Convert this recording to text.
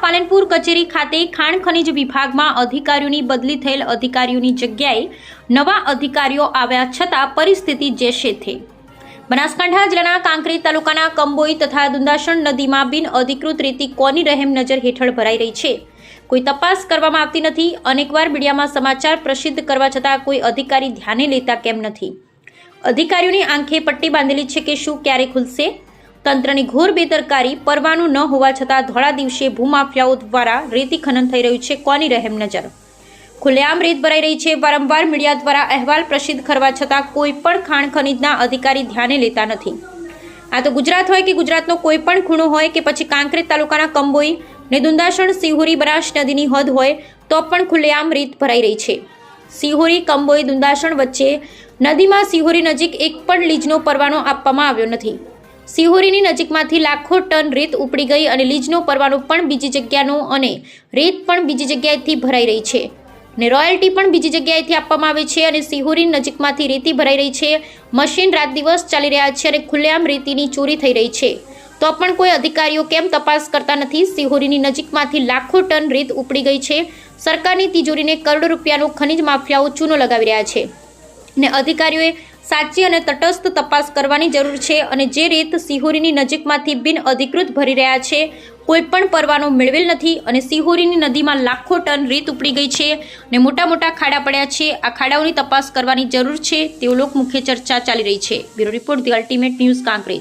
પાલનપુર કચેરી ખાતે ખાણ ખનિજ વિભાગમાં અધિકારીઓની બદલી થયેલ અધિકારીઓની જગ્યાએ નવા અધિકારીઓ આવ્યા છતાં પરિસ્થિતિ જેશે થઈ બનાસકાંઠા જિલ્લાના કાંકરી તાલુકાના કંબોઈ તથા દુંદાસણ નદીમાં બિન અધિકૃત રીતે કોની રહેમ નજર હેઠળ ભરાઈ રહી છે? કોઈ તપાસ કરવામાં આવતી નથી. અનેકવાર મીડિયામાં સમાચાર પ્રસિદ્ધ કરવા છતાં કોઈ અધિકારી ધ્યાને લેતા કેમ નથી? અધિકારીઓની આંખે પટ્ટી બાંધેલી છે કે શું ક્યારે ખુલશે? તંત્રની ઘોર બેદરકારી પરવાનું ન હોવા છતાં ધોળા દિવસે ભૂમાફિયાઓ દ્વારા રેતી ખનન થઈ રહ્યું છે, કોની રહેમ નજર? ખુલ્લેઆમ રેત ભરાઈ રહી છે, વારંવાર મીડિયા દ્વારા અહેવાલ પ્રસિદ્ધ કરવા છતાં કોઈ પણ ખાણ ખનીજના અધિકારી ધ્યાને લેતા નથી. આ તો ગુજરાત હોય કે ગુજરાતનો કોઈ પણ ખૂણો હોય કે પછી કાંકરેજ તાલુકાના કંબોઈ ને દુંદાસણ સિહોરી બનાસ નદીની હદ હોય તો પણ ખુલ્લેઆમ રેત ભરાઈ રહી છે. સિહોરી, કંબોઈ, દુંદાસણ વચ્ચે નદીમાં સિહોરી નજીક એક પણ લીજનો પરવાનો આપવામાં આવ્યો નથી. સિહોરીની નજીકમાંથી લાખો ટન રેત ઉપડી ગઈ અને લીજનો પરવાનો પણ બીજી જગ્યાનો અને રેત પણ બીજી જગ્યાએથી ભરાઈ રહી છે. ને રોયલ્ટી પણ બીજી જગ્યાએથી આપવામાં આવે છે અને સિહોરી નજીકમાંથી રેતી ભરાઈ રહી છે. મશીન રાત દિવસ ચાલી રહ્યા છે અને ખુલ્લેઆમ રેતીની ચોરી થઈ રહી છે. તો પણ કોઈ અધિકારીઓ કેમ તપાસ કરતા નથી? સિહોરીની નજીકમાંથી લાખો ટન રેત ઉપડી ગઈ છે. સરકારની તિજોરીને કરોડો રૂપિયાનો ખનિજ માફિયાઓ ચૂનો લગાવી રહ્યા છે. ને અધિકારીઓએ સાચી અને તટસ્થ તપાસ કરવાની જરૂર છે અને જે રીત સિહોરીની નજીકમાંથી બિન અધિકૃત ભરી રહ્યા છે, કોઈ પણ પરવાનો મેળવેલ નથી અને સિહોરીની નદીમાં લાખો ટન રેત ઉપડી ગઈ છે અને મોટા મોટા ખાડા પડ્યા છે. આ ખાડાઓની તપાસ કરવાની જરૂર છે તેવો લોકમુખ્ય ચર્ચા ચાલી રહી છે. Bureau report the ultimate news Kankrej.